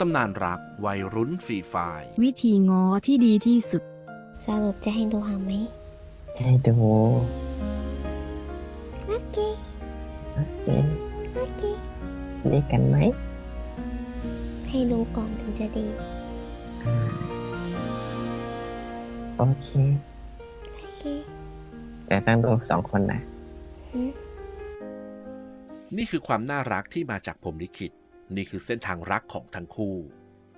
ตำนานรักวัยรุ่นฟรีไฟล์วิธีง้อที่ดีที่สุด สรุปจะให้ดูหางไหม ให้ดูโอเค โอเคโอเค ดีกันไหมให้ดูก่อนถึงจะดีโอเค โอเคแต่ต้องดูสองคนนะ หืม นี่คือความน่ารักที่มาจากผมลิขิต นี่คือเส้นทางรักของทั้งคู่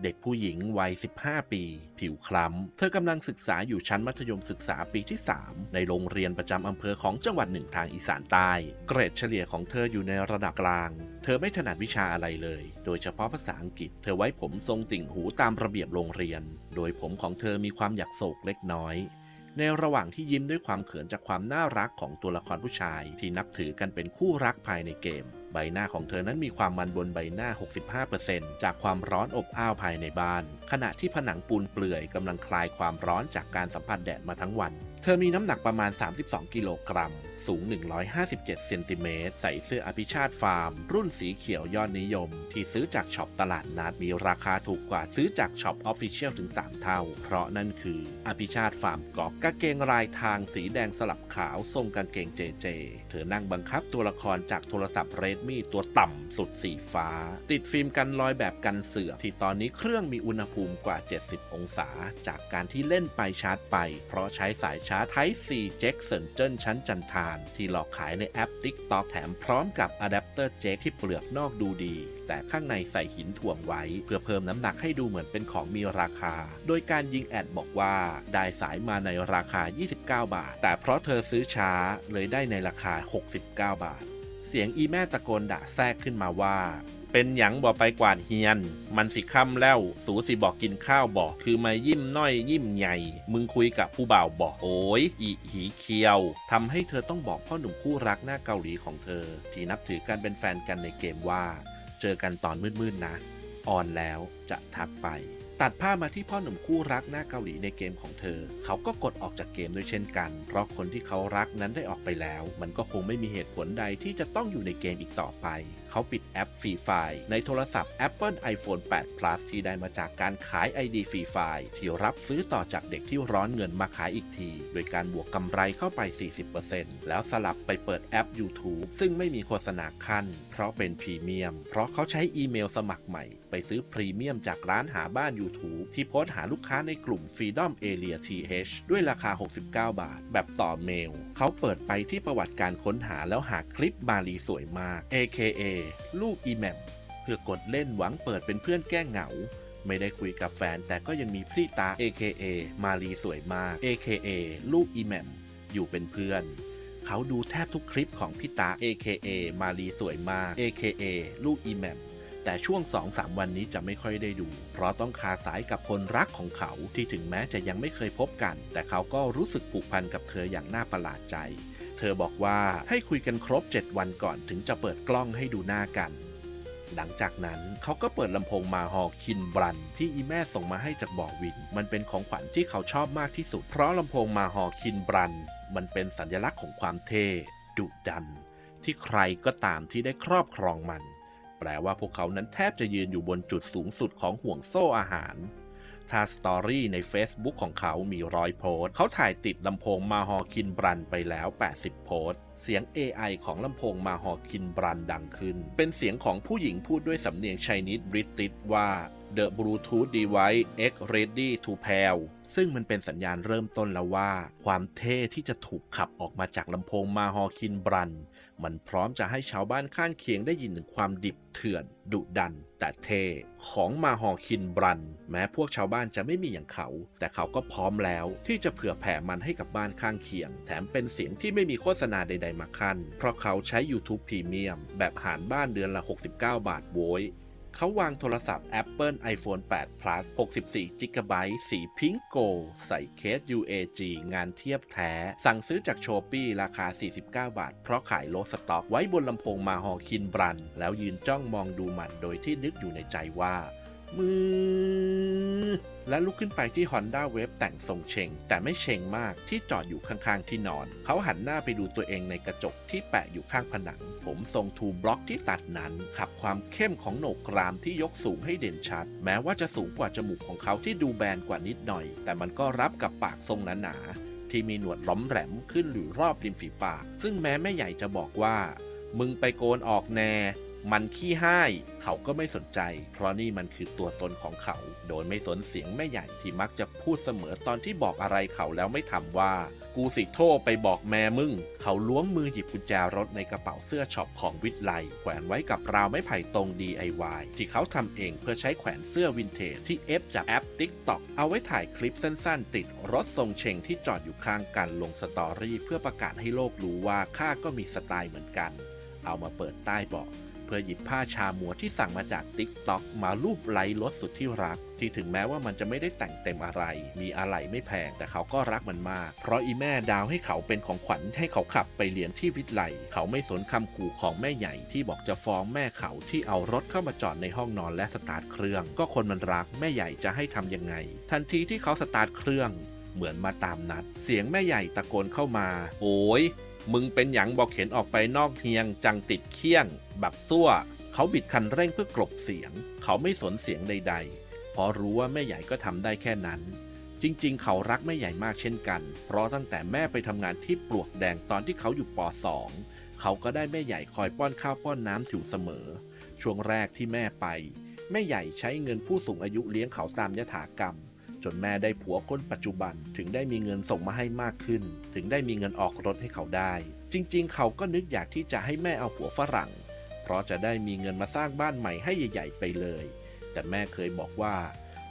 เด็กผู้หญิงวัย 15 ปี ผิวคล้ำ เธอกำลังศึกษาอยู่ชั้นมัธยมศึกษาปีที่ 3 ในโรงเรียนประจำอำเภอของจังหวัดหนึ่งทางอีสานใต้ เกรดเฉลี่ยของเธออยู่ในระดับกลาง เธอไม่ถนัดวิชาอะไรเลย โดยเฉพาะภาษาอังกฤษ เธอไว้ผมทรงติ่งหูตามระเบียบโรงเรียน โดยผมของเธอมีความหยักโศกเล็กน้อยในระหว่างที่ยิ้มด้วยความเขินจากความน่ารักของตัวละครผู้ชายที่นับถือกันเป็นคู่รักภายในเกม ใบหน้าของเธอนั้นมีความมันบนใบหน้า 65%จากความร้อนอบอ้าวภายในบ้าน ขณะที่ผนังปูนเปลื่อยกำลังคลายความร้อนจากการสัมผัสแดดมาทั้งวัน เธอมีน้ำหนักประมาณ 32 กิโลกรัม สูง 157 เซนติเมตร ใส่เสื้ออภิชาติฟาร์ม รุ่นสีเขียวยอดนิยม ที่ซื้อจากช็อปตลาดนัดมีราคาถูกกว่าซื้อจากช็อปออฟฟิเชียลถึง 3 เท่า เพราะนั่นคืออภิชาติฟาร์มกอกกางเกงลายทางสีแดงสลับขาวทรงกางเกงเจเจ เธอนั่งบังคับตัวละครจากโทรศัพท์เรดมี่ตัวต่ำสุดสีฟ้า ติดฟิล์มกันรอยแบบกันเสือที่ตอนนี้เครื่องมีอุณหภูมิกว่า 70 องศา จากการที่เล่นไปชาร์จไป เพราะใช้สายชาร์จ Type C เจ็กเซนเจิ้นชั้นจันทานที่หลอกขายในแอป TikTok แถมพร้อมกับอะแดปเตอร์เจ็กที่เปลือกนอกดูดี แต่ข้างในใส่หินถ่วงไว้ เพื่อเพิ่มน้ำหนักให้ดูเหมือนเป็นของมีราคา โดยการยิงแอดบอกว่า ได้สายมาในราคา 29 บาท แต่เพราะเธอซื้อช้าเลยได้ในราคา 69 บาท สียงอีแม่ตะโกนด่าแทรกขึ้นมาว่า เป็นหยังบอกไปกวาดเฮียน มันสิค่ำแล้ว สูสิบอกกินข้าวบอกคือมายิ้มน้อยยิ้มใหญ่ มึงคุยกับผู้บ่าวบอกโอ้ยอีหีเคียวทำให้เธอต้องบอกพ่อหนุ่มคู่รักหน้าเกาหลีของเธอ ที่นับถือกันเป็นแฟนกันในเกมว่า เจอกันตอนมืดๆนะ ออนแล้วจะทักไป ตัดภาพมาที่พ่อหนุ่มคู่รักหน้าเกาหลีในเกมของเธอ เขาก็กดออกจากเกมด้วยเช่นกัน เพราะคนที่เขารักนั้นได้ออกไปแล้ว มันก็คงไม่มีเหตุผลใดที่จะต้องอยู่ในเกมอีกต่อไป เขาปิดแอปฟรีไฟในโทรศัพท์ Apple iPhone 8 Plus ที่ได้มาจากการขาย ID ฟรีไฟที่รับซื้อต่อจากเด็กที่ร้อนเงินมาขายอีกที โดยการบวกกำไรเข้าไป 40%แล้วสลับไปเปิดแอป YouTube ซึ่งไม่มีโฆษณาขั้น เพราะเป็นพรีเมียม เพราะเขาใช้อีเมลสมัครใหม่ ไปซื้อพรีเมียมจากร้านหาบ้านอยู่ YouTube ที่โพสต์หาลูกค้าในกลุ่ม Freedom Area TH ด้วยราคา 69 บาท แบบต่อเมล เขาเปิดไปที่ประวัติการค้นหาแล้วหาคลิปบาลีสวยมาก AKA ลูกอีแมมเพื่อกดเล่นหวังเปิดเป็นเพื่อนแก้เหงาไม่ได้คุยกับแฟนแต่ก็ยังมีพรีตา AKA มาลีสวยมาก AKA ลูกอีแมมอยู่เป็นเพื่อน เขาดูแทบทุกคลิปของพี่ตา AKA มาลีสวยมาก AKA ลูกอีแมม แต่ช่วง 2-3 วันนี้จะไม่ค่อยได้ดู เพราะต้องคาสายกับคนรักของเขาที่ถึงแม้จะยังไม่เคยพบกัน แต่เขาก็รู้สึกผูกพันกับเธออย่างน่าประหลาดใจ เธอบอกว่าให้คุยกันครบ 7 วันก่อนถึงจะเปิดกล้องให้ดูหน้ากันหลังจากนั้นเขาก็เปิดลำโพงมาฮอคินบรัน ที่อีแม่ส่งมาให้จากบ่อวิน มันเป็นของขวัญที่เขาชอบมากที่สุด เพราะลำโพงมาฮอคินบรัน มันเป็นสัญลักษณ์ของความเท่ดุดัน ที่ใครก็ตามที่ได้ครอบครองมัน แปลว่าพวกเขานั้นแทบจะยืนอยู่บนจุดสูงสุดของห่วงโซ่อาหารถ้าสตอรี่ใน Facebook ของเขามีร้อยโพสต์ เขาถ่ายติดลำโพงมาฮอคินบรันไปแล้ว 80 โพสต์ เสียง AI ของลำโพงมาฮอคินบรันดังขึ้น เป็นเสียงของผู้หญิงพูดด้วยสำเนียงไชนีสบริติชว่า The Bluetooth device X ready to pair ซึ่งมันเป็นสัญญาณเริ่มต้นแล้วว่า ความเท่ที่จะถูกขับออกมาจากลำโพงมาฮอคินบรัน มันพร้อมจะให้ชาวบ้านข้างเคียงได้ยินถึงความดิบเถื่อน ดุดัน แต่เท่ของมาฮอคินบรัน แม้พวกชาวบ้านจะไม่มีอย่างเขา แต่เขาก็พร้อมแล้วที่จะเผื่อแผ่มันให้กับบ้านข้างเคียง แถมเป็นเสียงที่ไม่มีโฆษณาใด ๆ มาขั้นเพราะเขาใช้ YouTube Premium แบบหารบ้านเดือนละ 69 บาทโวย เขาวางโทรศัพท์ Apple iPhone 8 Plus 64 g b สีพิงโก ใส่เคส UAG งานเทียบแท้ สั่งซื้อจากโชปี้ราคา 49 บาท เพราะขายโลสต็อกไว้บนลำโพงมาฮอคินบรัน แล้วยืนจ้องมองดูมันโดยที่นึกอยู่ในใจว่า มือ และลุกขึ้นไปที่ Honda Wave แต่งทรงเชง แต่ไม่เชงมากที่จอดอยู่ข้างๆที่นอน เขาหันหน้าไปดูตัวเองในกระจกที่แปะอยู่ข้างผนัง ผมทรงทูบล็อกที่ตัดนั้น ขับความเข้มของโหนกกรามที่ยกสูงให้เด่นชัด แม้ว่าจะสูงกว่าจมูกของเขาที่ดูแบนกว่านิดหน่อย แต่มันก็รับกับปากทรงหนาๆที่มีหนวดล้อมแหลมขึ้นหรือรอบริมฝีปาก ซึ่งแม้แม่ใหญ่จะบอกว่า มึงไปโกนออกแน่ มันขี้ห้ายเขาก็ไม่สนใจ เพราะนี่มันคือตัวตนของเขา โดยไม่สนเสียงแม่ใหญ่ที่มักจะพูดเสมอตอนที่บอกอะไรเขาแล้วไม่ทำว่า กูสิโทรไปบอกแม่มึง เขาล้วงมือหยิบกุญแจรถในกระเป๋าเสื้อช็อปของวิทไลแขวนไว้กับราวไม้ไผ่ตรง DIY ที่เขาทำเองเพื่อใช้แขวนเสื้อวินเทจที่เอฟจากแอป TikTok เอาไว้ถ่ายคลิปสั้นๆ ติดรถทรงเชงที่จอดอยู่ข้างกันลงสตอรี่เพื่อประกาศให้โลกรู้ว่าข้าก็มีสไตล์เหมือนกัน เอามาเปิดใต้เบาะ เพื่อหยิบผ้าชามัวที่สั่งมาจาก TikTok มาลูบไล้รถสุดที่รัก ที่ถึงแม้ว่ามันจะไม่ได้แต่งเต็มอะไร มีอะไรไม่แพง แต่เขาก็รักมันมาก เพราะอีแม่ดาวให้เขาเป็นของขวัญให้เขาขับไปเรียนที่วิทย์ไลเขาไม่สนคำขู่ของแม่ใหญ่ที่บอกจะฟ้องแม่เขาที่เอารถเข้ามาจอดในห้องนอนและสตาร์ทเครื่อง ก็คนมันรักแม่ใหญ่จะให้ทำยังไง ทันทีที่เขาสตาร์ทเครื่องเหมือนมาตามนัด เสียงแม่ใหญ่ตะโกนเข้ามา โอ้ย มึงเป็นหยังบอกเข็นออกไปนอกเฮียงจังติดเคี้ยง บักซั่ว เขาบิดคันเร่งเพื่อกลบเสียง เขาไม่สนเสียงใดๆ เพราะรู้ว่าแม่ใหญ่ก็ทำได้แค่นั้น จริงๆ เขารักแม่ใหญ่มากเช่นกัน เพราะตั้งแต่แม่ไปทำงานที่ปลวกแดงตอนที่เขาอยู่ป .2 เขาก็ได้แม่ใหญ่คอยป้อนข้าวป้อนน้ำอยู่เสมอ ช่วงแรกที่แม่ไป แม่ใหญ่ใช้เงินผู้สูงอายุเลี้ยงเขาตามยถากรรม จนแม่ได้ผัวคนปัจจุบัน ถึงได้มีเงินส่งมาให้มากขึ้น ถึงได้มีเงินออกรถให้เขาได้ จริงๆ เขาก็นึกอยากที่จะให้แม่เอาผัวฝรั่ง เพราะจะได้มีเงินมาสร้างบ้านใหม่ให้ใหญ่ๆ ไปเลย แต่แม่เคยบอกว่า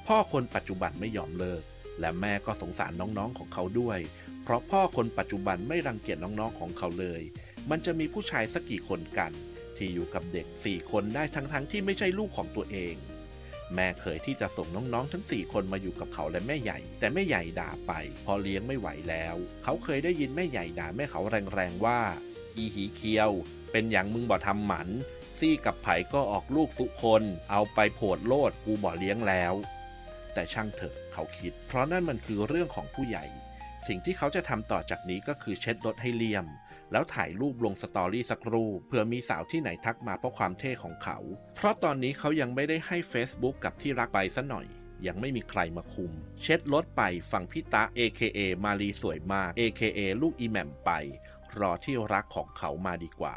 พ่อคนปัจจุบันไม่ยอมเลิก และแม่ก็สงสารน้องๆของเขาด้วย เพราะพ่อคนปัจจุบันไม่รังเกียจน้องๆของเขาเลย มันจะมีผู้ชายสักกี่คนกัน ที่อยู่กับเด็กสี่คนได้ทั้งๆที่ไม่ใช่ลูกของตัวเอง แม่เคยที่จะส่งน้องๆ ทั้ง 4 คนมาอยู่กับเขาและแม่ใหญ่ แต่แม่ใหญ่ด่าไป พอเลี้ยงไม่ไหวแล้ว เขาเคยได้ยินแม่ใหญ่ด่าแม่เขาแรงๆว่า อีหีเคียว เป็นอย่างมึงบ่ทำหมัน ซี่กับไผ่ก็ออกลูกสุคน เอาไปโผดโลดกูบ่เลี้ยงแล้ว แต่ช่างเถอะเขาคิด เพราะนั่นมันคือเรื่องของผู้ใหญ่ สิ่งที่เขาจะทำต่อจากนี้ก็คือเช็ดรถให้เลี่ยม แล้วถ่ายรูปลงสตอรี่สักรูปเผื่อมีสาวที่ไหนทักมาเพราะความเท่ของเขา เพราะตอนนี้เขายังไม่ได้ให้ Facebook กับที่รักไปซะหน่อย ยังไม่มีใครมาคุม เช็ดรถไปฟังพี่ตะ AKA มารีสวยมาก AKA ลูกอีแหม่มไป รอที่รักของเขามาดีกว่า